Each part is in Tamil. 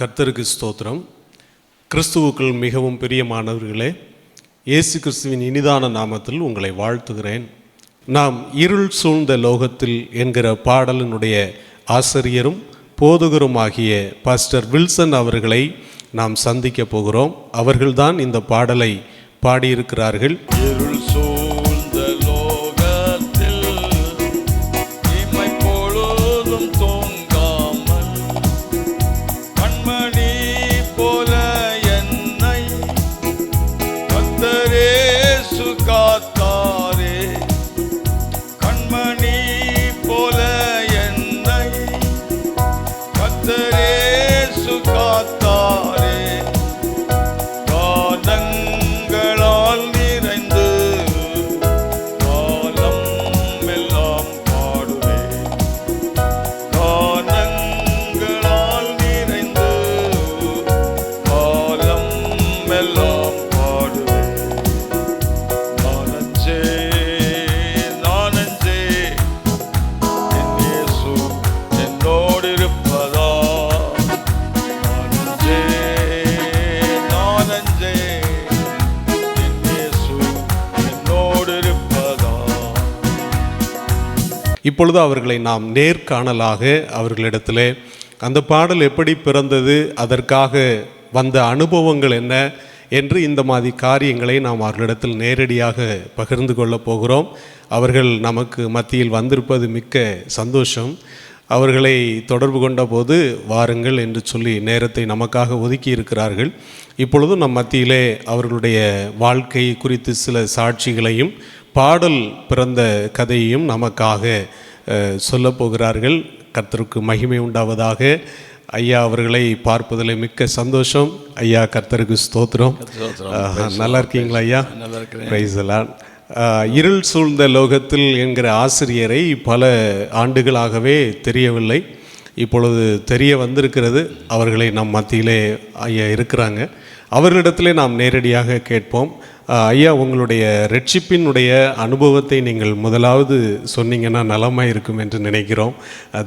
கர்த்தருக்கு ஸ்தோத்திரம். கிறிஸ்துவுக்குள் மிகவும் பிரியமானவர்களே இயேசு கிறிஸ்துவின் இனிதான நாமத்தில் உங்களை வாழ்த்துகிறேன். நாம் இருள் சூழ்ந்த லோகத்தில் என்கிற பாடலினுடைய ஆசிரியரும் போதகருமாகிய பாஸ்டர் வில்சன் அவர்களை நாம் சந்திக்க போகிறோம். அவர்கள்தான் இந்த பாடலை பாடியிருக்கிறார்கள். இப்பொழுது அவர்களை நாம் நேர்காணலாக அவர்களிடத்திலே அந்த பாடல் எப்படி பிறந்தது? அதற்காக வந்த அனுபவங்கள் என்ன? என்று இந்த மாதிரி காரியங்களை நாம் அவர்களிடத்தில் நேரடியாக பகிர்ந்து கொள்ளப் போகிறோம். அவர்கள் நமக்கு மத்தியில் வந்திருப்பது மிக்க சந்தோஷம். அவர்களை தொடர்பு கொண்ட போது வாருங்கள் என்று சொல்லி நேரத்தை நமக்காக ஒதுக்கி இருக்கிறார்கள். இப்பொழுதும் நம் மத்தியிலே அவர்களுடைய வாழ்க்கை குறித்து சில சாட்சிகளையும் பாடல் பிறந்த கதையையும் நமக்காக அஹ், சொல்லப் போகிறார்கள். கர்த்தருக்கு மகிமை உண்டாவதாக. ஐயா அவர்களை பார்ப்பதில் மிக்க சந்தோஷம். ஐயா கர்த்தருக்கு ஸ்தோத்திரம். நல்லா இருக்கீங்களா ஐயா? நல்லா இருக்கிறேன். இருள் சூழ்ந்த லோகத்தில் என்கிற ஆசிரியரை பல ஆண்டுகளாகவே தெரியவில்லை. இப்பொழுது தெரிய வந்திருக்கிறது அவர்களை நம் மத்தியிலே ஐயா இருக்கிறாங்க. அவர்களிடத்திலே நாம் நேரடியாக கேட்போம். ஐயா உங்களுடைய ரெட்சிப்பினுடைய அனுபவத்தை நீங்கள் முதலாவது சொன்னீங்கன்னா நலமாக இருக்கும் என்று நினைக்கிறோம்.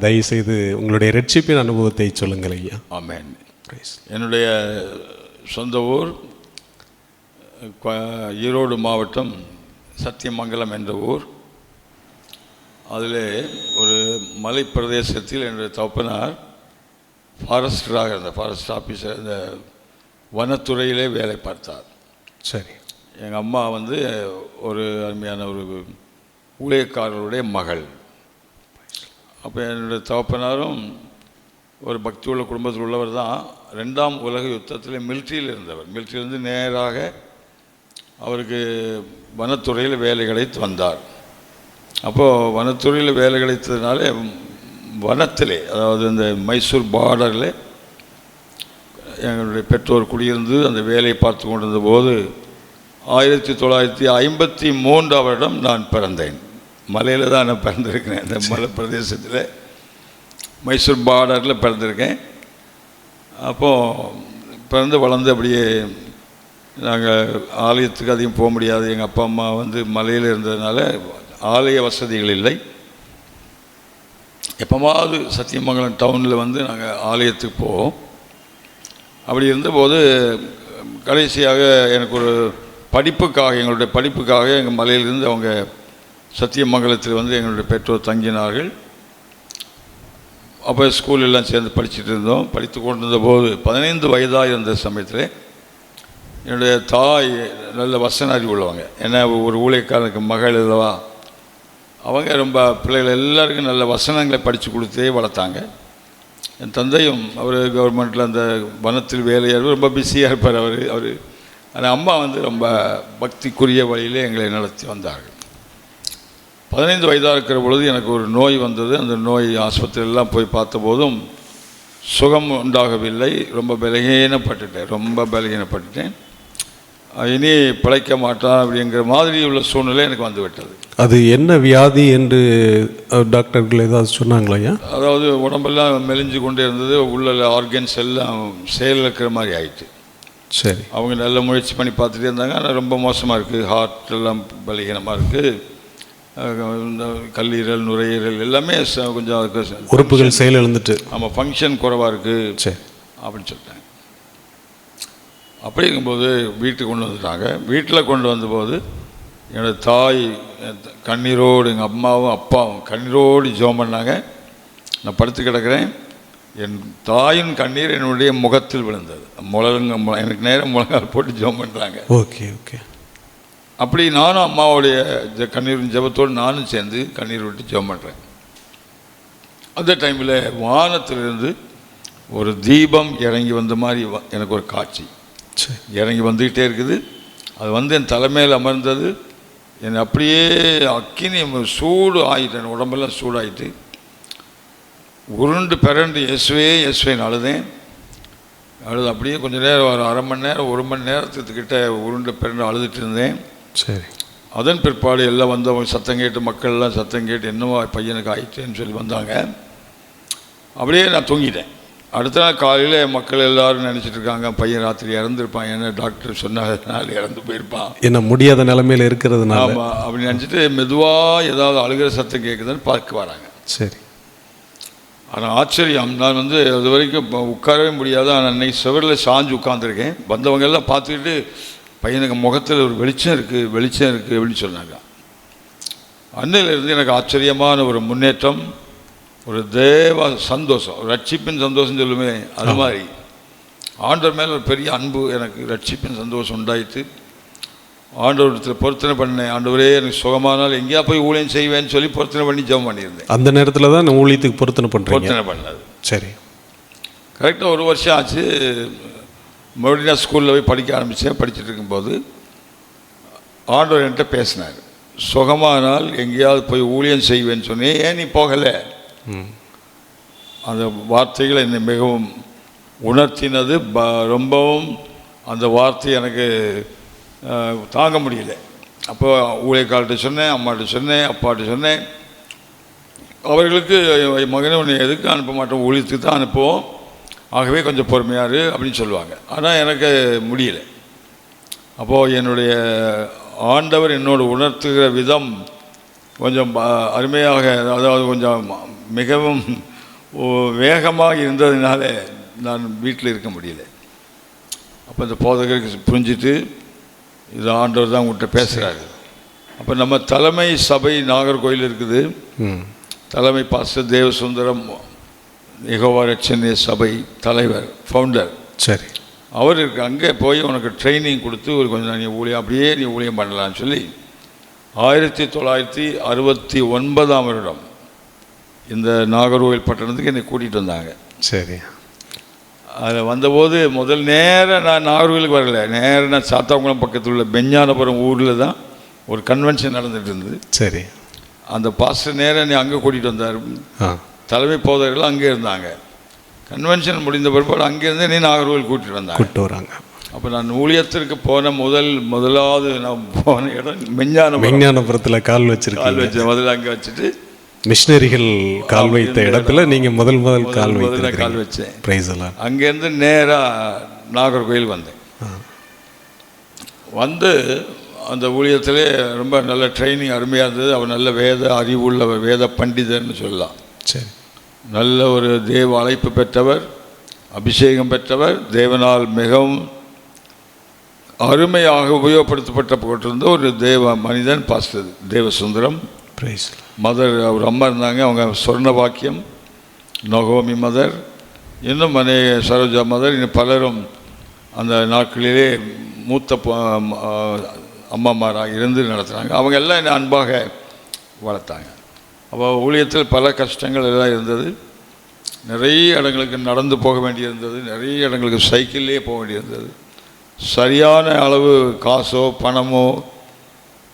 தயவுசெய்து உங்களுடைய ரெட்சிப்பின் அனுபவத்தை சொல்லுங்கள் ஐயா. ஆமென். என்னுடைய சொந்த ஊர் ஈரோடு மாவட்டம் சத்தியமங்கலம் என்ற ஊர். அதில் ஒரு மலை பிரதேசத்தில் என்னுடைய தகப்பனார் ஃபாரஸ்டராக இருந்த ஃபாரஸ்ட் ஆஃபீஸர் இந்த வனத்துறையிலே வேலை பார்த்தார். சரி. எங்கள் அம்மா வந்து ஒரு அருமையான ஒரு ஊழியக்காரருடைய மகள். அப்போ என்னுடைய தகப்பனாரும் ஒரு பக்தி உள்ள குடும்பத்தில் உள்ளவர் தான். ரெண்டாம் உலக யுத்தத்தில் மிலிட்ரியில் இருந்தவர். மிலிட்ரியிலிருந்து நேராக அவருக்கு வனத்துறையில் வேலை கிடைத்து வந்தார் அப்போது வனத்துறையில் வேலை கிடைத்ததுனால வனத்திலே அதாவது இந்த மைசூர் பார்டரில் எங்களுடைய பெற்றோர் குடியிருந்து அந்த வேலையை பார்த்து கொண்டிருந்த போது ஆயிரத்தி தொள்ளாயிரத்தி ஐம்பத்தி மூன்றாம் வருடம் நான் பிறந்தேன். மலையில் தான் நான் பிறந்திருக்கிறேன். இந்த மலை பிரதேசத்தில் மைசூர் பார்டரில் பிறந்திருக்கேன். அப்போது பிறந்து வளர்ந்து அப்படியே நாங்கள் ஆலயத்துக்கு அதிகம் போக முடியாது. எங்கள் அப்பா அம்மா வந்து மலையில் இருந்ததுனால ஆலய வசதிகள் இல்லை. எப்போவாவது சத்தியமங்கலம் டவுனில் வந்து நாங்கள் ஆலயத்துக்கு போவோம். அப்படி இருந்தபோது கடைசியாக எனக்கு ஒரு படிப்புக்காக எங்களுடைய படிப்புக்காக எங்கள் மலையிலிருந்து அவங்க சத்தியமங்கலத்தில் வந்து எங்களுடைய பெற்றோர் தங்கினார்கள். அப்போ ஸ்கூல் எல்லாம் சேர்ந்து படிச்சுட்டு இருந்தோம். படித்து கொண்டிருந்த போது பதினைந்து வயதாக இருந்த சமயத்தில் என்னுடைய தாய் நல்ல வசன அறிவு உள்ளவங்க. ஏன்னா ஒரு ஊழியக்காரனுக்கு மகள் இல்லவா அவங்க ரொம்ப பிள்ளைகள் எல்லாருக்கும் நல்ல வசனங்களை படித்து கொடுத்தே வளர்த்தாங்க. என் தந்தையும் அவர் கவர்மெண்ட்டில் அந்த வனத்தில் வேலையார் ரொம்ப பிஸியாக இருப்பார் அவர் அவர். ஆனால் அம்மா வந்து ரொம்ப பக்திக்குரிய வழியிலே எங்களை நடத்தி வந்தார்கள். பதினைந்து வயதாக இருக்கிற பொழுது எனக்கு ஒரு நோய் வந்தது. அந்த நோய் ஆஸ்பத்திரியெல்லாம் போய் பார்த்தபோதும் சுகம் உண்டாகவில்லை. ரொம்ப பலகீனப்பட்டுட்டேன் ரொம்ப பலகீனப்பட்டுட்டேன். இனி பிழைக்க மாட்டான் அப்படிங்கிற மாதிரி உள்ள சூழ்நிலை எனக்கு வந்துவிட்டது அது என்ன வியாதி என்று டாக்டர்கள் ஏதாவது சொன்னாங்களா ஐயா? அதாவது உடம்பெல்லாம் மெலிஞ்சு கொண்டே இருந்தது உள்ள ஆர்கன்ஸ் எல்லாம் செயலிழக்கிற மாதிரி ஆயிடுச்சு சரி. அவங்க நல்ல முயற்சி பண்ணி பார்த்துட்டே இருந்தாங்க. ஆனால் ரொம்ப மோசமாக இருக்குது ஹார்ட் எல்லாம் பலகீனமாக இருக்குது இந்த கல்லீரல் நுரையீரல் எல்லாமே கொஞ்சம் அதுக்கு உறுப்புகள் செயலிழந்துட்டு. ஆமாம் ஃபங்க்ஷன் குறைவாக இருக்குது சரி. அப்படின்னு சொல்லிட்டாங்க. அப்படிங்கும்போது வீட்டுக்கு கொண்டு வந்துட்டாங்க. வீட்டில் கொண்டு வந்தபோது என்னோட தாய் கண்ணீரோடு எங்கள் அம்மாவும் அப்பாவும் கண்ணீரோடு ஜெபம் பண்ணாங்க. நான் படுத்து கிடக்கிறேன். என் தாயின் கண்ணீர் என்னுடைய முகத்தில் விழுந்தது. முழங்க எனக்கு நேரம் முழங்கால் போட்டு ஜெபம் பண்ணுறாங்க ஓகே ஓகே. அப்படி நானும் அம்மாவுடைய கண்ணீரின் ஜெபத்தோடு நானும் சேர்ந்து கண்ணீர் விட்டு ஜெபம் பண்ணுறேன் அந்த டைமில் வானத்திலிருந்து ஒரு தீபம் இறங்கி வந்த மாதிரி எனக்கு ஒரு காட்சி. இறங்கி வந்துக்கிட்டே இருக்குது. அது வந்து என் தலைமையில் அமர்ந்தது. என்னை அப்படியே அக்கினி சூடு ஆயிட்டேன் என் உடம்பெல்லாம் சூடாயிட்டு உருண்டு பிறண்டு இயேசுவே இயேசுவேன்னு அழுதேன் அழுது அப்படியே கொஞ்ச நேரம் ஒரு அரை மணி நேரம் ஒரு மணி நேரத்துக்கிட்ட உருண்டு பிறண்டு அழுதுட்டு இருந்தேன். சரி. அதன் பிற்பாடு எல்லாம் வந்தவங்க சத்தம் கேட்டு மக்கள் எல்லாம் சத்தம் கேட்டு என்னவோ பையனுக்கு ஆயிடுச்சுன்னு சொல்லி வந்தாங்க. அப்படியே நான் தூங்கிட்டேன். அடுத்த நாள் காலையில் மக்கள் எல்லாரும் நினச்சிட்டு இருக்காங்க பையன் ராத்திரி இறந்துருப்பான் ஏன்னா டாக்டர் சொன்னதுனால இறந்து போயிருப்பான். என்ன முடியாத நிலைமையில இருக்கிறதுனால. ஆமாம் அப்படி நினச்சிட்டு மெதுவாக ஏதாவது அழுகிற சத்தம் கேட்குதுன்னு பார்க்க வராங்க. சரி. ஆனால் ஆச்சரியம் நான் வந்து அது வரைக்கும் உட்காரவே முடியாது. ஆனால் அன்னைக்கு சுவரில் சாஞ்சு உட்காந்துருக்கேன் வந்தவங்க எல்லாம் பார்த்துக்கிட்டு பையனுக்கு முகத்தில் ஒரு வெளிச்சம் இருக்குது வெளிச்சம் இருக்குது அப்படின்னு சொன்னாங்க. அன்னையிலிருந்து எனக்கு ஆச்சரியமான ஒரு முன்னேற்றம் ஒரு தேவ சந்தோஷம் ரட்சிப்பின் சந்தோஷம் சொல்லுமே அது மாதிரி. ஆண்டவர் மேலே ஒரு பெரிய அன்பு எனக்கு ரட்சிப்பின் சந்தோஷம் உண்டாயிட்டு ஆண்டவரத்தில் பொருத்தனை பண்ணேன் ஆண்டவரே எனக்கு சுகமானால் எங்கேயா போய் ஊழியம் செய்வேன்னு சொல்லி பொருத்தனை பண்ணி ஜெபம் பண்ணியிருந்தேன். அந்த நேரத்துல தான் நான் ஊழியத்துக்கு பொருத்தனை பண்றீங்க. பொருத்தனை பண்ணது. சரி. கரெக்டாக ஒரு வருஷம் ஆச்சு. மறுபடியும் நான் ஸ்கூலில் போய் படிக்க ஆரம்பித்தேன் படிச்சுட்டு இருக்கும்போது ஆண்டவர் என்கிட்ட பேசினார். சுகமானால் எங்கேயாவது போய் ஊழியம் செய்வேன்னு சொன்னேன். ஏன் நீ போகலை? அந்த வார்த்தைகள் என்னை மிகவும் உணர்த்தினது. ப ரொம்பவும் அந்த வார்த்தை எனக்கு தாங்க முடியல. அப்போ ஊழியக்கார்ட்ட சொன்னேன் அம்மாட்ட சொன்னேன் அப்பாட்ட சொன்னேன். அவர்களுக்கு "என் மகனை உன்னை எதுக்கு அனுப்ப மாட்டோம்? ஊழியத்துக்கு தான் அனுப்புவோம். ஆகவே கொஞ்சம் பொறுமையாரு அப்படின்னு சொல்லுவாங்க. ஆனால் எனக்கு முடியலை. அப்போது என்னுடைய ஆண்டவர் என்னோடு உணர்த்துகிற விதம் கொஞ்சம் அருமையாக அதாவது கொஞ்சம் மிகவும் வேகமாக இருந்ததுனால நான் வீட்டில் இருக்க முடியல. அப்போ இந்த போதகருக்கு புரிஞ்சிட்டு இது ஆண்டவர் தான் உங்கள்கிட்ட பேசுகிறாரு அப்போ நம்ம தலைமை சபை நாகர்கோயில் இருக்குது. தலைமை பாஸ்டர் தேவசுந்தரம் யெகோவா ரட்சணிய சபை தலைவர் ஃபவுண்டர் சரி. அவர் இருக்கு அங்கே போய் உனக்கு ட்ரைனிங் கொடுத்து ஒரு கொஞ்சம் நீ ஊழியம் அப்படியே நீ ஊழியம் பண்ணலாம்னு சொல்லி ஆயிரத்தி தொள்ளாயிரத்தி அறுபத்தி ஒன்பதாம் வருடம் இந்த நாகர்கோவில் பட்டணத்துக்கு என்னை கூட்டிகிட்டு வந்தாங்க. சரி. அதில் வந்தபோது முதல் நேரம் நான் நாகர்கோவிலுக்கு வரல. நேரம் நான் சாத்தாங்குளம் பக்கத்தில் உள்ள பெஞ்ஞானபுரம் ஊரில் தான் ஒரு கன்வென்ஷன் நடந்துட்டு இருந்தது. சரி. அந்த பாஸ்டர் நேரம் என்னை அங்கே கூட்டிகிட்டு வந்தார். தலைமை போதகர்கள் அங்கே இருந்தாங்க. கன்வென்ஷன் முடிந்த பிற்பாடு அங்கேருந்து நீ நாகர்கோவில் கூட்டிட்டு வந்தாங்க. கூப்பிட்டு வராங்க. அப்போ நான் ஊழியத்திற்கு போன முதல் முதலாவது நான் போன இடம் மெஞ்ஞான விஞ்ஞானபுரத்துல கால் கால் வச்சிருக்கீங்க வச்ச முதல்ல அங்கே வச்சுட்டு மிஷினரிகள் கால் வைத்த இடத்துல நீங்க முதல் முதல் கால் முதல் முதல்ல கால் வச்சேன். பிரைஸ் எல்லாம் அங்கேருந்து நேராக நாகர்கோயில் வந்தேன். வந்து அந்த ஊழியத்திலே ரொம்ப நல்ல ட்ரைனிங் அருமையாக இருந்தது. அவர் நல்ல வேத அறிவுள்ள வேத பண்டிதர்னு சொல்லலாம். சரி. நல்ல ஒரு தேவ அழைப்பு பெற்றவர் அபிஷேகம் பெற்றவர் தேவனால் மிகவும் அருமையாக உபயோகப்படுத்தப்பட்ட ஒரு தேவ மனிதன் பாஸ்டர் தேவசுந்தரம். பிரைஸ் மதர் அவர் அம்மா இருந்தாங்க அவங்க சொர்ண வாக்கியம் நகோமி மதர். இன்னும் மனே சரோஜா மதர் இன்னும் பலரும் அந்த நாட்களிலே மூத்த அம்மாமாராக இருந்து நடத்துனாங்க அவங்க எல்லாம் என்னை அன்பாக வளர்த்தாங்க. அப்போ ஊழியத்தில் பல கஷ்டங்கள் எல்லாம் இருந்தது. நிறைய இடங்களுக்கு நடந்து போக வேண்டியிருந்தது. நிறைய இடங்களுக்கு சைக்கிள்லேயே போக வேண்டியிருந்தது. சரியான அளவு காசோ பணமோ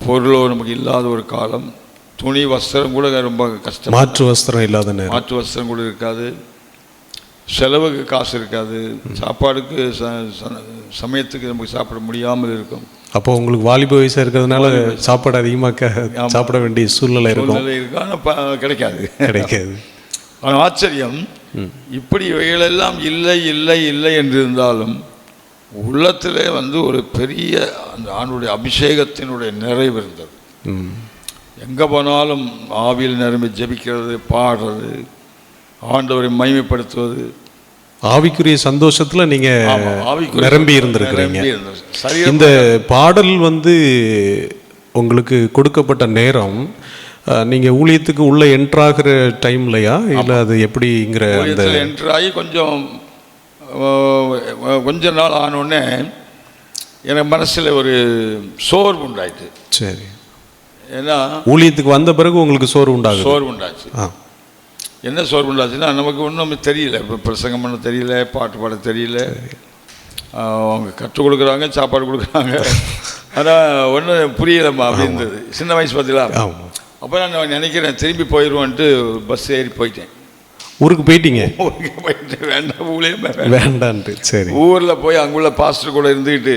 பொருளோ நமக்கு இல்லாத ஒரு காலம். துணி வஸ்திரம் கூட ரொம்ப கஷ்டம். மாற்று வஸ்திரம் இல்லாத நேரம். மாற்று வஸ்திரம் கூட இருக்காது. செலவுக்கு காசு இருக்காது. சாப்பாடுக்கு சமயத்துக்கு நமக்கு சாப்பிட முடியாமல் இருக்கும். அப்போ உங்களுக்கு வாலிப வயசா இருக்கிறதுனால சாப்பாடு அதிகமாக சாப்பிட வேண்டிய சூழ்நிலை இருக்கும். சூழ்நிலை இருக்கு. ஆனால் கிடைக்காது. கிடைக்காது. ஆனால் ஆச்சரியம். இப்படி இவைகளெல்லாம் இல்லை இல்லை இல்லை என்று இருந்தாலும் உள்ளத்திலே வந்து ஒரு பெரிய அந்த ஆண்டுடைய அபிஷேகத்தினுடைய நிறைவு இருந்தது. எங்கே போனாலும் ஆவியில் நிரம்பி ஜெபிக்கிறது பாடுறது ஆண்டவரை மைமைப்படுத்துவது ஆவிக்குரிய சந்தோஷத்துல நீங்க ஆமா, ஆவிக்குரிய நிரம்பி இருந்திருக்கிறீங்க. இந்த பாடல் வந்து உங்களுக்கு கொடுக்கப்பட்ட நேரம் அஹ், நீங்க ஊழியத்துக்கு உள்ள என்ட்ராகிற டைம்லயா இல்ல அது எப்படிங்கிற அந்த ஊழியத்தில் என்ட்ரு ஆகி கொஞ்சம் கொஞ்ச நாள் ஆனோடனே எனக்கு மனசில் ஒரு சோர்வு உண்டாயிட்டு. சரி. ஏன்னா ஊழியத்துக்கு வந்த பிறகு உங்களுக்கு சோறு உண்டாகுது. சோர்வு உண்டாச்சு. என்ன சோர்வு உண்டாச்சுன்னா நமக்கு ஒன்றும் தெரியல. இப்போ பிரசங்கம் பண்ண தெரியல பாட்டு பாட தெரியல. அவங்க கற்றுக் கொடுக்குறாங்க சாப்பாடு கொடுக்குறாங்க. ஆனால் ஒன்றும் புரியலம்மா அப்படின்றது. சின்ன வயசு பார்த்தீங்களா அப்போ நான் நினைக்கிறேன் திரும்பி போயிடுவோன்ட்டு பஸ் ஏறி போயிட்டேன். ஊருக்கு போயிட்டீங்க? ஊருக்கு போயிட்டு வேண்டாம் ஊழியமே வேண்டான்ட்டு சரி. ஊரில் போய் அங்குள்ள பாஸ்டர் கூட இருந்துக்கிட்டு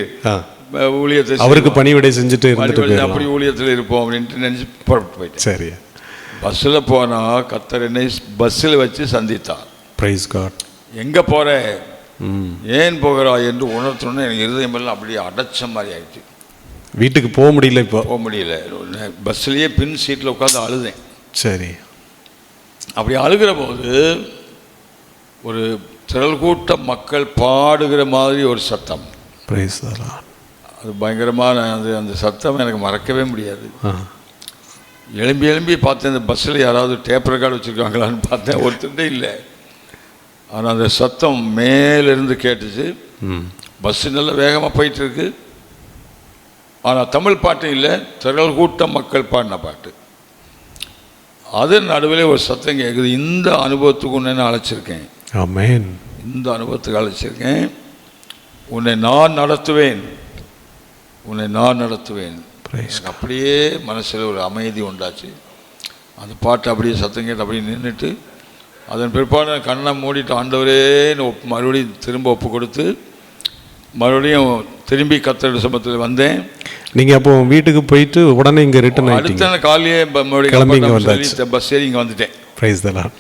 ஊழியத்தை அவருக்கு பணிவிடை செஞ்சுட்டு இருந்துட்டு அப்படி ஊழியத்தில் இருப்போம் அப்படின்ட்டு நினச்சி புறப்பட்டு போயிட்டேன். சரி. பஸ்ஸில் போனால் கத்தர் என்னை பஸ்ஸில் வச்சு சந்தித்தார் பிரைஸ் காட் எங்கே போகிற ஏன் போகிறாய் என்று உணர்த்தணுன்னு எனக்கு இருதயமெல்லாம் அப்படியே அடைச்ச மாதிரி ஆயிடுச்சு. வீட்டுக்கு போக முடியல இப்போ. போக முடியல. பஸ்ஸிலேயே பின் சீட்டில் உட்காந்து அழுதேன். சரி. அப்படி அழுகிற போது ஒரு திரள் கூட்ட மக்கள் பாடுகிற மாதிரி ஒரு சத்தம். அது பயங்கரமான அது அந்த சத்தம் எனக்கு மறக்கவே முடியாது. எலும்பி எலும்பி பார்த்தேன் இந்த பஸ்ஸில் யாராவது டேப் ரெக்கார்டு வச்சுருக்காங்களான்னு பார்த்தேன். ஒருத்தருடே இல்லை. ஆனால் அந்த சத்தம் மேலிருந்து கேட்டுச்சு. பஸ்ஸு நல்ல வேகமாக போயிட்டு இருக்கு. ஆனால் தமிழ் பாட்டு இல்லை திரள் கூட்ட மக்கள் பாடின பாட்டு. அது நடுவில் ஒரு சத்தம் கேட்குது இந்த அனுபவத்துக்கு உன்னை நான் அழைச்சிருக்கேன். ஆமென். இந்த அனுபவத்துக்கு அழைச்சிருக்கேன். உன்னை நான் நடத்துவேன். உன்னை நான் நடத்துவேன். அப்படியே மனசில் ஒரு அமைதி உண்டாச்சு. அந்த பாட்டு அப்படியே சத்தம் கேட்டு அப்படியே நின்றுட்டு அதன் பிற்பாடு கண்ணை மூடிட்டு ஆண்டவரேன்னு ஒப்பு மறுபடியும் திரும்ப ஒப்பு கொடுத்து மறுபடியும் திரும்பி கத்தோட சமத்தில் வந்தேன். நீங்க அப்போ வீட்டுக்கு போயிட்டு உடனே இங்க ரிட்டர்ன் ஆயிட்டீங்க. அடுத்த நாள் காலையே கிளம்பி இங்க வந்தாச்சு. பஸ் ஏறி இங்கே வந்துட்டேன். பிரைஸ் தலாம்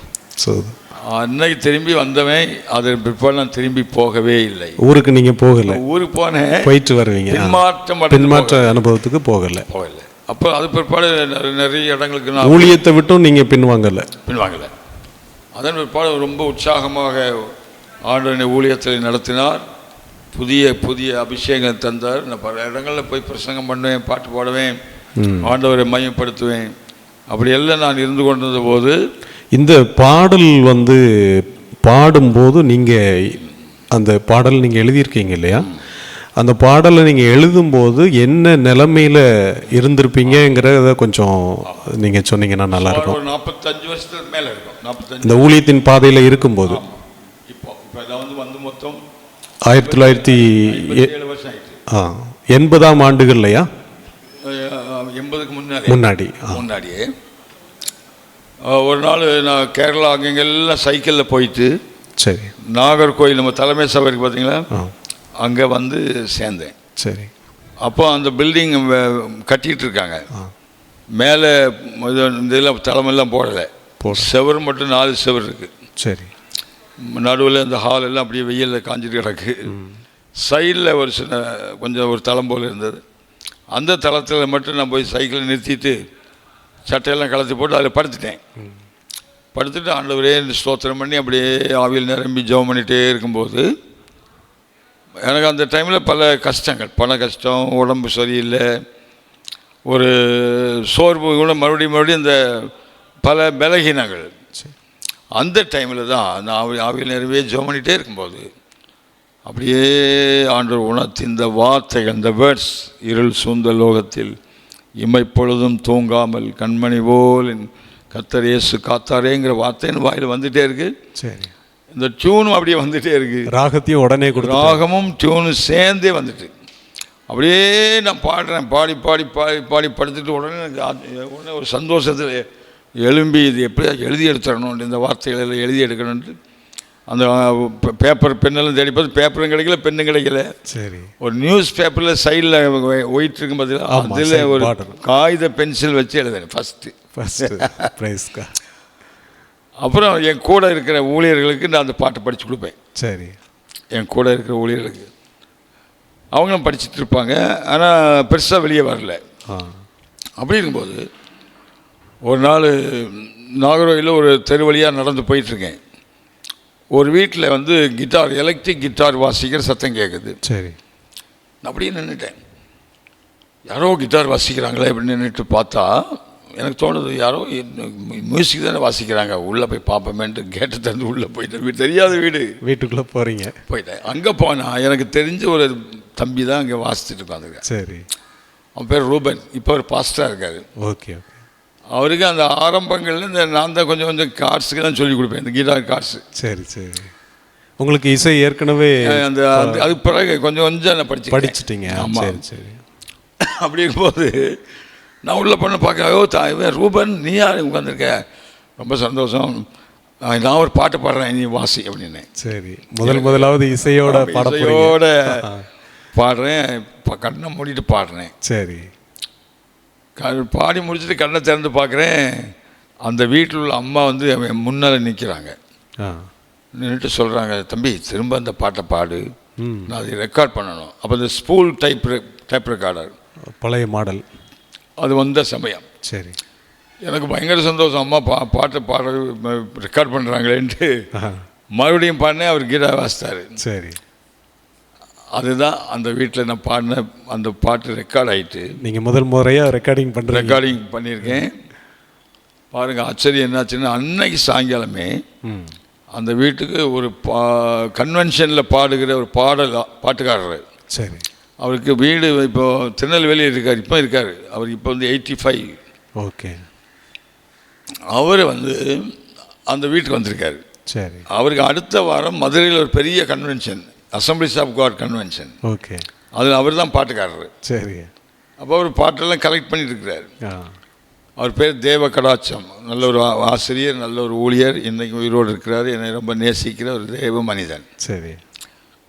ஸோ அன்னைக்கு திரும்பி வந்தவன் அதன் பிற்பாடு நான் திரும்பி போகவே இல்லை. ஊருக்கு நீங்க போகல. ஊருக்கு போனேன். போயிட்டு வருவீங்க. பின்மாற்றம் பின்மாற்ற அனுபவத்துக்கு போகல. போகல. அப்போ அது பிற்பாடு நிறைய- இடங்களுக்கு நான் ஊழியத்தை விட்டும் நீங்க பின்வாங்கல. பின்வாங்கல. அதன் பிற்பாடு ரொம்ப உற்சாகமாக ஆண்டவனை ஊழியத்தில் நடத்தினார். புதிய புதிய அபிஷேகம் தந்தார். நான் பல இடங்களில் போய் பிரசங்கம் பண்ணுவேன் பாட்டு பாடுவேன் ஆண்டவரை மையப்படுத்துவேன். அப்படியெல்லாம் நான் இருந்து கொண்டிருந்த போது இந்த பாடல் வந்து பாடும்போது நீங்க அந்த பாடல் நீங்க எழுதியிருக்கீங்க இல்லையா? அந்த பாடலை நீங்க எழுதும்போது என்ன நிலைமையில இருந்திருப்பீங்கங்கிறத கொஞ்சம் நீங்க சொன்னீங்கன்னா நல்லா இருக்கும். ஒரு நாற்பத்தஞ்சு வருஷத்துக்கு மேலே இருக்கும். நாற்பத்தஞ்சு இந்த ஊழியத்தின் பாதையில இருக்கும்போது. இப்போ இப்போ இதை வந்து வந்து மொத்தம் ஆயிரத்தி தொள்ளாயிரத்தி ஆ எண்பதாம் ஆண்டுகள்லையா? எண்பதுக்கு முன்னாடி. முன்னாடி முன்னாடியே. ஒரு நாள் நான் கேரளா அங்கெங்கெல்லாம் சைக்கிளில் போயிட்டு சரி. நாகர்கோயில் நம்ம தலைமை சபை இருக்கு பார்த்தீங்களா அங்கே வந்து சேர்ந்தேன். சரி. அப்போ அந்த பில்டிங் கட்டிகிட்டு இருக்காங்க. மேலே இது இதெல்லாம் தலைமையெல்லாம் போடலை. போடல. செவர் மட்டும் நாலு செவர் இருக்குது சரி. நடுவில் இந்த ஹால் எல்லாம் அப்படியே வெயிலில் காஞ்சிட்டு கிடக்கு. சைடில் ஒரு சின்ன கொஞ்சம் ஒரு தளம் போல் இருந்தது. அந்த தளத்தில் மட்டும் நான் போய் சைக்கிளை நிறுத்திட்டு சட்டையெல்லாம் கலத்தி போட்டு அதில் படுத்துட்டேன். படுத்துட்டு ஆண்டவரே ஸ்தோத்திரம் பண்ணி அப்படியே ஆவியில் நிரம்பி ஜெபம் பண்ணிகிட்டே இருக்கும்போது எனக்கு அந்த டைமில் பல கஷ்டங்கள். பண கஷ்டம் உடம்பு சரியில்லை. ஒரு சோர்வு கூட மறுபடியும் மறுபடியும் இந்த பல பலகீனங்கள். அந்த டைமில் தான் நான் ஆவி ஆவியில் நிறைவே ஜெபம் பண்ணிகிட்டே இருக்கும்போது அப்படியே ஆண்டவர் உணர்த்தி இந்த வார்த்தைகள் இந்த வேர்ட்ஸ் இருள் சூழ்ந்த லோகத்தில் இமைப்பொழுதும் தூங்காமல் கண்மணி போல் என் கர்த்தர் இயேசு காத்தாரேங்கிற வார்த்தை என் வாயில் வந்துட்டே இருக்கு. சரி. இந்த டியூனும் அப்படியே வந்துட்டே இருக்கு. ராகத்தையும் உடனே கொடுத்து ராகமும் டியூனும் சேர்ந்தே வந்துட்டு. அப்படியே நான் பாடுறேன். பாடி பாடி பாடி பாடி படுத்துட்டு உடனே எனக்கு உடனே ஒரு சந்தோஷத்தில் எழும்பி இது எப்படியா எழுதி எடுத்துடணும் இந்த வார்த்தைகளை எல்லாம் எழுதி எடுக்கணுன்ட்டு அந்த பேப்பர் பெண்ணெல்லாம் தேடி பார்த்து பேப்பரும் கிடைக்கல பெண்ணும் கிடைக்கல. சரி. ஒரு நியூஸ் பேப்பரில் சைடில் ஒயிட் இருக்கும் பார்த்தீங்களா அதில் ஒரு. காகித பென்சில் வச்சு எழுதுறேன் ஃபஸ்ட்டு பிரைஸ்க்கா அப்புறம் என் கூட இருக்கிற ஊழியர்களுக்கு நான் அந்த பாட்டை படித்து கொடுப்பேன். சரி. என் கூட இருக்கிற ஊழியர்களுக்கு. அவங்களும் படிச்சுட்டு இருப்பாங்க ஆனால் பெருசாக வெளியே வரல. அப்படி இருக்கும்போது ஒரு நாள் நாகர்கோயிலில் ஒரு தெரு வழியாக நடந்து போயிட்டுருக்கேன் ஒரு வீட்டில் வந்து கிட்டார் எலக்ட்ரிக் கிட்டார் வாசிக்கிற சத்தம் கேட்குது சரி. நான் அப்படியே நின்றுட்டேன் யாரோ கிட்டார் வாசிக்கிறாங்களே அப்படின்னு நின்றுட்டு பார்த்தா எனக்கு தோணுது யாரோ மியூசிக் தானே வாசிக்கிறாங்க. உள்ளே போய் பார்ப்போமேன்ட்டு கேட்டை திறந்து உள்ளே போயிட்டேன். தெரியாத வீடு. வீட்டுக்குள்ளே போகிறீங்க போயிட்டேன். அங்கே போனால் எனக்கு தெரிஞ்ச ஒரு தம்பி தான் அங்கே வாசிச்சுட்டு உட்காந்துருக்கேன் சரி. அவன் பேர் ரூபன். இப்போ ஒரு பாஸ்டராக இருக்காரு. Okay okay. அவருக்கு அந்த ஆரம்பங்கள்ல இந்த நான் தான் கொஞ்சம் கொஞ்சம் கார்ட்ஸுக்கு தான் சொல்லி கொடுப்பேன் இந்த கீட்டார் கார்ட்ஸு சரி சரி. உங்களுக்கு இசை ஏற்கனவே அந்த அது- அதுக்கு பிறகு கொஞ்சம் கொஞ்சம் நான் படிச்சு படிச்சிட்டீங்க. ஆமாம் சரி சரி. அப்படி இருக்கும்போது நான் உள்ள பண்ண பார்க்க ஓ தா இவன் ரூபன் நீ யார்? உட்காந்துருக்க ரொம்ப சந்தோஷம். நான் ஒரு பாட்டு பாடுறேன் நீ வாசி அப்படின்னு. சரி. முதல் முதலாவது இசையோட இசையோட பாடுறேன் கண்ணை மூடிட்டு பாடுறேன். சரி. பாடி முடிச்சுட்டு கண்ணை திறந்து பார்க்குறேன். அந்த வீட்டில் உள்ள அம்மா வந்து முன்னால் நிற்கிறாங்க நின்றுட்டு சொல்கிறாங்க தம்பி திரும்ப அந்த பாட்டை பாடு. நான் அதை ரெக்கார்ட் பண்ணணும். அப்போ இந்த ஸ்பூல் டைப் டைப் ரெக்கார்டர் பழைய மாடல். அது வந்த சமயம். சரி. எனக்கு பயங்கர சந்தோஷம். அம்மா பா பாட்டை பாட ரெக்கார்ட் பண்ணுறாங்களேன்ட்டு மறுபடியும் பாடினேன் அவர் கீதா வாசித்தார் சரி. அதுதான் அந்த வீட்டில் நான் பாடின அந்த பாட்டு ரெக்கார்ட் ஆயிட்டு. நீங்கள் முதல் முறையாக ரெக்கார்டிங் பண்ணுறீங்க ரெக்கார்டிங் பண்ணியிருக்கேன். பாருங்கள் ஆச்சரியம் என்னாச்சுன்னா அன்னைக்கு சாயங்காலமே அந்த வீட்டுக்கு ஒரு பா கன்வென்ஷனில் பாடுகிற ஒரு பாடல் பாட்டுக்காரர். சரி. அவருக்கு வீடு இப்போ திருநெல்வேலி இருக்கார் இப்போ இருக்கார். அவர் இப்போ வந்து எயிட்டி ஃபைவ் ஓகே. அவர் வந்து அந்த வீட்டுக்கு வந்திருக்காரு. சரி. அவருக்கு அடுத்த வாரம் மதுரையில் ஒரு பெரிய convention assemblies of God convention okay அதில் அவர் தான் பாட்டுக்காரர் சரி அப்போ அவர் பாட்டெல்லாம் கலெக்ட் பண்ணிட்டு இருக்கிறார் அவர் பேர் தேவ கடாட்சம் நல்ல ஒரு ஆசிரியர் நல்ல ஒரு ஊழியர் இன்னைக்கு உயிரோடு இருக்கிறார் என்னை ரொம்ப நேசிக்கிற ஒரு தேவ மனிதன் சரி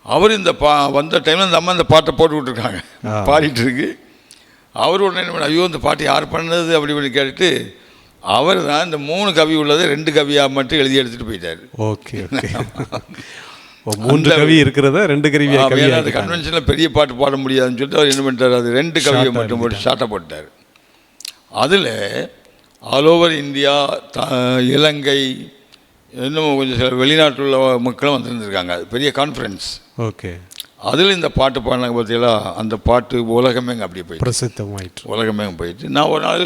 அவர் இந்த பா வந்த டைமில் இந்த அம்மா இந்த பாட்டை போட்டு விட்டுருக்காங்க ஆ. பாடிட்டு இருக்கு அவர் உடனே என்ன ஐயோ இந்த பாட்டு யார் பண்ணது? அப்படி இப்படி கேட்டுட்டு அவர் தான் இந்த மூணு கவி உள்ளதை ரெண்டு கவியாக மட்டும் எழுதி எடுத்துகிட்டு போயிட்டார். ஓகே மூன்று கவி இருக்கிறத ரெண்டு கருவியா கவி அந்த கன்வென்ஷனில் பெரிய பாட்டு பாட முடியாதுன்னு சொல்லிட்டு அவர் என்ன பண்ணிட்டார்? அது ரெண்டு கவியை மட்டும் போட்டு ஷார்ட்டாக போட்டார் அதில் all over India the Ilangai இன்னும் கொஞ்சம் சில வெளிநாட்டில் உள்ள மக்களும் வந்திருந்திருக்காங்க. அது பெரிய கான்ஃபரன்ஸ் ஓகே. அதில் இந்த பாட்டு பாடினாங்க பார்த்தீங்களா அந்த பாட்டு உலகமேங்க அப்படியே போயிட்டு. பிரசித்தமாயிற்று. உலகமேங்க போயிட்டு. நான் ஒரு நாள்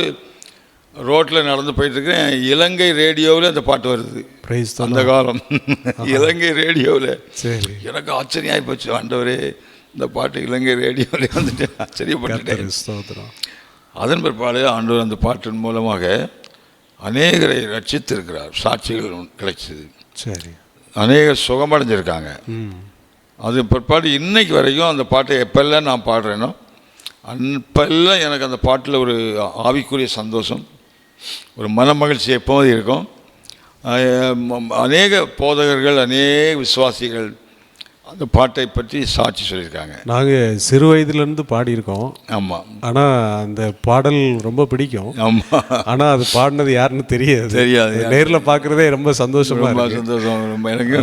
ரோட்டில் நடந்து போயிட்டுருக்கேன் இலங்கை ரேடியோவில் அந்த பாட்டு வருது. பிரைஸ் அந்த காலம். இலங்கை ரேடியோவில். சரி. எனக்கு ஆச்சரியம் போச்சு. ஆண்டவரே இந்த பாட்டு இலங்கை ரேடியோவில் வந்துட்டு ஆச்சரியப்பட்டுட்டேன். அதன் பிற்பாடு ஆண்டவர் அந்த பாட்டின் மூலமாக அநேகரை ரட்சித்திருக்கிறார். சாட்சிகள் கிடைச்சது. சரி. அநேகர் சுகமடைஞ்சிருக்காங்க. அது பிற்பாடு இன்னைக்கு வரைக்கும் அந்த பாட்டை எப்பெல்லாம் நான் பாடுறேனோ அப்பெல்லாம் எனக்கு அந்த பாட்டில் ஒரு ஆவிக்குரிய சந்தோஷம் ஒரு மன மகிழ்ச்சி எப்போதும் இருக்கும் அநேக போதகர்கள் அநேக விசுவாசிகள் அந்த பாட்டை பற்றி சாட்சி சொல்லியிருக்காங்க. நாங்கள் சிறு வயதிலிருந்து பாடியிருக்கோம். ஆமாம் ஆனால் அந்த பாடல் ரொம்ப பிடிக்கும். ஆமாம் ஆனால் அது பாடினது யாருன்னு தெரியாது. தெரியாது. நேரில் பார்க்குறதே ரொம்ப சந்தோஷமா ரொம்ப சந்தோஷம். ரொம்ப எனக்கு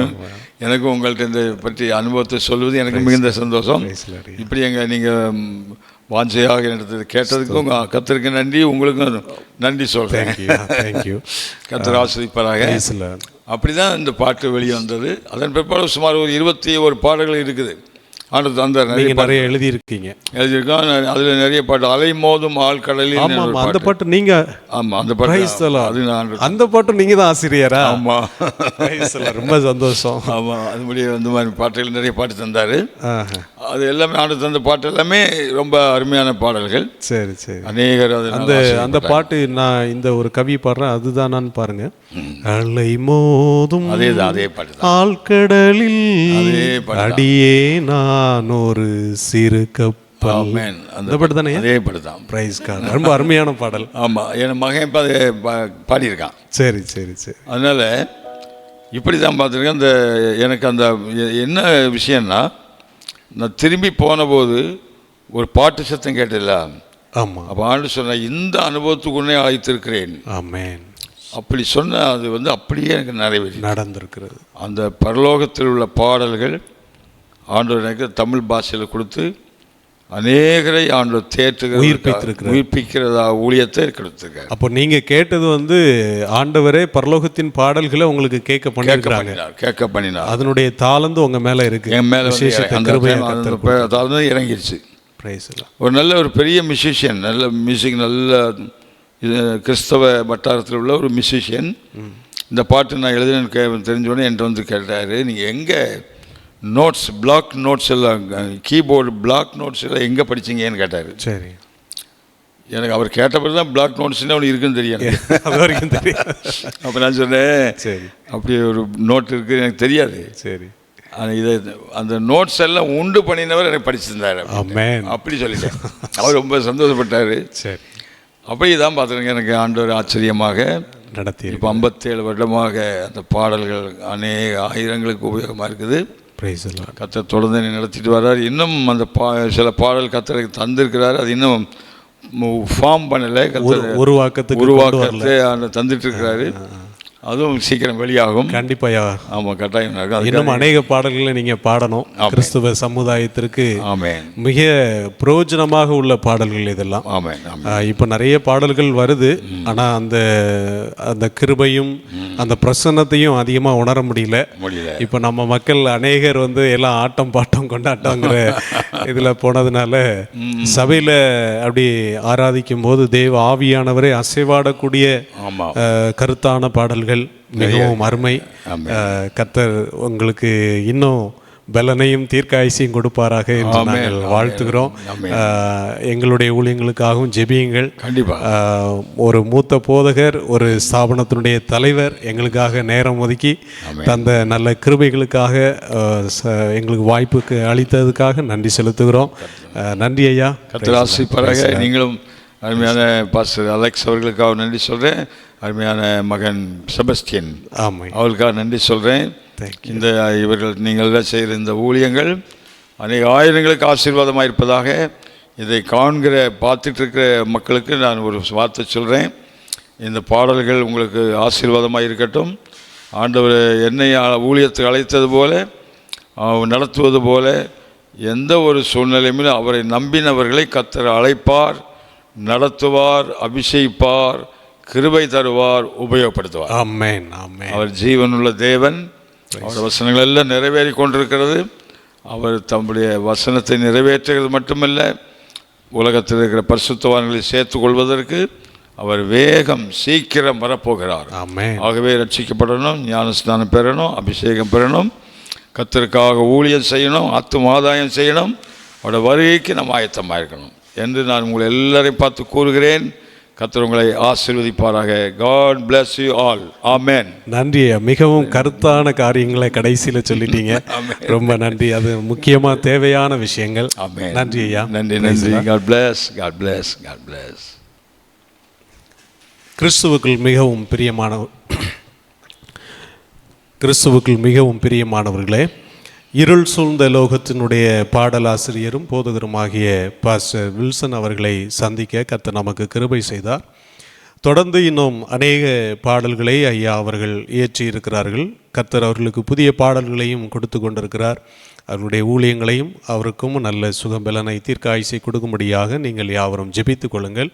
எனக்கு உங்கள்கிட்ட இந்த பற்றி அனுபவத்தை சொல்வது எனக்கு மிகுந்த சந்தோஷம். இப்படி எங்கள் நீங்கள் வாஞ்சையாக எடுத்தது கேட்டதுக்கும் கத்தருக்கு நன்றி உங்களுக்கும் நன்றி சொல்கிறேன் தேங்க்யூ கத்தர் ஆசிரிப்பராக அப்படி தான் இந்த பாட்டு வெளியே வந்தது அதன் பிற்பாடு சுமார் ஒரு இருபத்தி ஒரு பாடல்கள் இருக்குது. ஆனால் அந்த நிறைய பாட்டு. நிறைய எழுதியிருக்கீங்க. எழுதியிருக்கோம். அதில் நிறைய பாட்டு. அலை மோதும் ஆள் கடலில் ஆமாம் அந்த பாட்டு. பாட்டு நீங்கள் ஆமாம் அந்த பாட்டு. அது நான் அந்த பாட்டும் நீங்கள் தான் ஆசிரியரா ஆமாம். ரொம்ப சந்தோஷம். ஆமாம் அது முடிய இந்த மாதிரி பாட்டுகள் நிறைய பாட்டு தந்தார். அது எல்லாமே ஆண்டு தந்த பாட்டு எல்லாமே ரொம்ப அருமையான பாடல்கள். சரி சரி. அநேகர் அது அந்த அந்த பாட்டு நான் இந்த ஒரு கவி பாடுறேன். அதுதானான்னு பாருங்க. அலை மோதும் அதே பாட்டு தான் ஆழ்கடலில் அதே பாட்டு தான். அடியே நான். ஒரு சிறு கப்பல். அந்த பாட்டு தானே அதே பாட்டு தான் பிரைஸ் கார்டு ரொம்ப அருமையான பாடல். ஆமாம் என் மகன் இப்போ அதை பாடியிருக்கான். சரி சரி சரி. அதனால் இப்படி தான் பார்த்துருக்கேன் அந்த எனக்கு அந்த என்ன விஷயம்னா நான் திரும்பி போனபோது ஒரு பாட்டு சத்தம் கேட்டில்ல ஆமா. அப்போ ஆண்டு சொன்ன இந்த அனுபவத்துக்குன்னே அழைத்திருக்கிறேன் ஆமென். அப்படி சொன்ன அது வந்து அப்படியே எனக்கு நிறைவேறி நடந்திருக்கிறது. அந்த பரலோகத்தில் உள்ள பாடல்கள் ஆண்டவர் எனக்கு தமிழ் பாஷையில் கொடுத்து அநேகரை ஆண்டு தேற்றுகிற உயிர்ப்பித்திருக்கிறார். உயிர்ப்பிக்கிறதா ஊழியத்தை கொடுத்திருக்காரு. அப்போ நீங்க கேட்டது வந்து ஆண்டவரே பரலோகத்தின் பாடல்களை உங்களுக்கு கேட்க பண்ணிருக்கிறாங்க கேட்க பண்ணினார். அதனுடைய தாளந்து உங்க மேல இருக்கு. என் மேல அதாவது இறங்கிருச்சு. ஒரு நல்ல ஒரு பெரிய மியூசிஷியன் நல்ல மியூசிக் நல்ல கிறிஸ்தவ வட்டாரத்தில் உள்ள ஒரு மியூசிஷியன் இந்த பாட்டு நான் எழுதுனேன்னு கே தெரிஞ்சோடனே என்கிட்ட வந்து கேட்டார் நீங்கள் எங்கே நோட்ஸ் பிளாக் நோட்ஸ் எல்லாம் கீபோர்டு பிளாக் நோட்ஸ் எல்லாம் எங்கே படிச்சீங்கன்னு கேட்டார். சரி. எனக்கு அவர் கேட்டப்பறம் தான் பிளாக் நோட்ஸ்னு அவனுக்கு இருக்குன்னு தெரியும் தெரியும். அப்போ நான் சொன்னேன் சரி. அப்படி ஒரு நோட் இருக்குது எனக்கு தெரியாது. சரி. இதை அந்த நோட்ஸ் எல்லாம் உண்டு பண்ணினவர் எனக்கு படிச்சிருந்தார் அப்படி சொல்லிட்டேன். அவர் ரொம்ப சந்தோஷப்பட்டார். சரி. அப்படி தான் பார்த்துருங்க எனக்கு ஆண்டவர் ஆச்சரியமாக நடத்தி இப்போ ஐம்பத்தேழு வருடமாக அந்த பாடல்கள் அநேக ஆயிரங்களுக்கு உபயோகமாக இருக்குது. பிரைஸ் எல்லாம் கத்தர் தொடர்ந்து நடத்திட்டு வர்றார். இன்னும் அந்த பா சில பாடல் கத்தருக்கு தந்திருக்கிறார். அது இன்னும் ஃபார்ம் பண்ணலை. வரல. உருவாக்கத்தை அந்த தந்துட்டு இருக்கிறாரு. அதுவும் சீக்கிரம் வெளியாகும். கண்டிப்பாயா ஆமாம் கட்டாயம் இன்னும் அநேக பாடல்களை நீங்க பாடணும். கிறிஸ்துவ சமுதாயத்திற்கு மிக பிரயோஜனமாக உள்ள பாடல்கள் இதெல்லாம். இப்போ நிறைய பாடல்கள் வருது. ஆனா அந்த அந்த கிருபையும் அந்த பிரசன்னத்தையும் அதிகமா உணர முடியல. இப்போ நம்ம மக்கள் அநேகர் வந்து எல்லாம் ஆட்டம் பாட்டம் கொண்டாட்டங்கிற இதுல போனதுனால சபையில அப்படி ஆராதிக்கும் போது தேவ ஆவியானவரே அசைவாடக்கூடிய கருத்தான பாடல்கள் மிகவும் அருமை. கர்த்தர் உங்களுக்கு இன்னும் பலனையும் தீர்க்காயசையும் கொடுப்பாராக என்று நாங்கள் வாழ்த்துகிறோம். எங்களுடைய ஊழியங்களுக்காகவும் ஜெபியுங்கள். கண்டிப்பாக ஒரு மூத்த போதகர் ஒரு ஸ்தாபனத்தினுடைய தலைவர் எங்களுக்காக நேரம் ஒதுக்கி. தந்த நல்ல கிருபைகளுக்காக எங்களுக்கு வாய்ப்புக்கு அளித்ததுக்காக நன்றி செலுத்துகிறோம். நன்றி ஐயா. கத்தர் நீங்களும் அருமையான பாஸ்டர் அலெக்ஸ் அவர்களுக்காக நன்றி சொல்கிறேன் அருமையான மகன் செபஸ்டியன். ஆமை அவர்களுக்காக நன்றி சொல்கிறேன் இந்த இவர்கள் நீங்கள் செய்கிற இந்த ஊழியங்கள் அநேக ஆயிரங்களுக்கு ஆசீர்வாதமாக இருப்பதாக இதை காண்கிற பார்த்துட்டு இருக்கிற மக்களுக்கு நான் ஒரு வார்த்தை சொல்கிறேன் இந்த பாடல்கள் உங்களுக்கு ஆசீர்வாதமாக இருக்கட்டும். ஆண்டவர் என்னை ஊழியத்துக்கு அழைத்தது போல நடத்துவது போல எந்த ஒரு சூழ்நிலையிலும் அவரை நம்பினவர்களை கத்தர் அழைப்பார். நடத்துவார் அபிஷேகிப்பார் கிருபை தருவார் உபயோகப்படுத்துவார். ஆமென் ஆமென். அவர் ஜீவனுள்ள தேவன். அவருடைய வசனங்கள் எல்லாம் நிறைவேறி கொண்டிருக்கிறது அவர் தம்முடைய வசனத்தை நிறைவேற்றுகிறது மட்டுமல்ல உலகத்தில் இருக்கிற பரிசுத்தவான்களை சேர்த்துக் கொள்வதற்கு அவர் வேகம் சீக்கிரம் வரப்போகிறார். ஆகவே ரட்சிக்கப்படணும் ஞானஸ்நானம் பெறணும் அபிஷேகம் பெறணும் கத்தருக்காக ஊழியம் செய்யணும் ஆத்தும் ஆதாயம் செய்யணும் அவருடைய வருகைக்கு நம்ம ஆயத்தமாக இருக்கணும் என்று நான் உங்களை எல்லாரையும் பார்த்து கூறுகிறேன். கத்தர் உங்களை ஆசீர்வதிப்பாராக. God bless you all amen நன்றி மிகவும் கருத்தான காரியங்களை கடைசியில சொல்லிட்டீங்க. ரொம்ப நன்றி. அது முக்கியமா தேவையான விஷயங்கள். ஆமென் நன்றி ஐயா. நன்றி நன்றி. God bless God bless God bless. கிறிஸ்துவுக்குள் மிகவும் பிரியமான கிறிஸ்துவுக்குள் மிகவும் பிரியமானவர்களே இருள் சூழ்ந்த லோகத்தினுடைய பாடலாசிரியரும் போதகருமாகிய பாஸ்டர் வில்சன் அவர்களை சந்திக்க கர்த்தர் நமக்கு கிருபை செய்தார். தொடர்ந்து இன்னும் அநேக பாடல்களை ஐயா அவர்கள் இயற்றி இருக்கிறார்கள். கர்த்தர் அவர்களுக்கு புதிய பாடல்களையும் கொடுத்து கொண்டிருக்கிறார். அவருடைய ஊழியங்களையும் அவருக்கும் நல்ல சுகம்பலனை ஆய்ச்சி கொடுக்கும்படியாக நீங்கள் யாவரும் ஜெபித்து கொள்ளுங்கள்.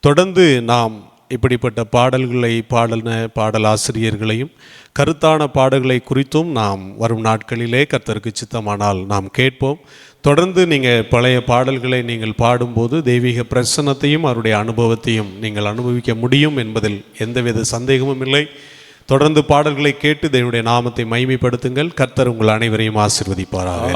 தொடர்ந்து நாம் இப்படிப்பட்ட பாடல்களை பாடன பாடல் ஆசிரியர்களையும் கருத்தான பாடல்களை குறித்தும் நாம் வரும் நாட்களிலே கர்த்தருக்கு சித்தமானால் நாம் கேட்போம். தொடர்ந்து நீங்கள் பழைய பாடல்களை நீங்கள் பாடும்போது தெய்வீக பிரசன்னத்தையும் அவருடைய அனுபவத்தையும் நீங்கள் அனுபவிக்க முடியும் என்பதில் எந்தவித சந்தேகமும் இல்லை. தொடர்ந்து பாடல்களை கேட்டு தேவனுடைய நாமத்தை மைமைப்படுத்துங்கள் கர்த்தர் உங்கள் அனைவரையும் ஆசிர்வதிப்பாராக.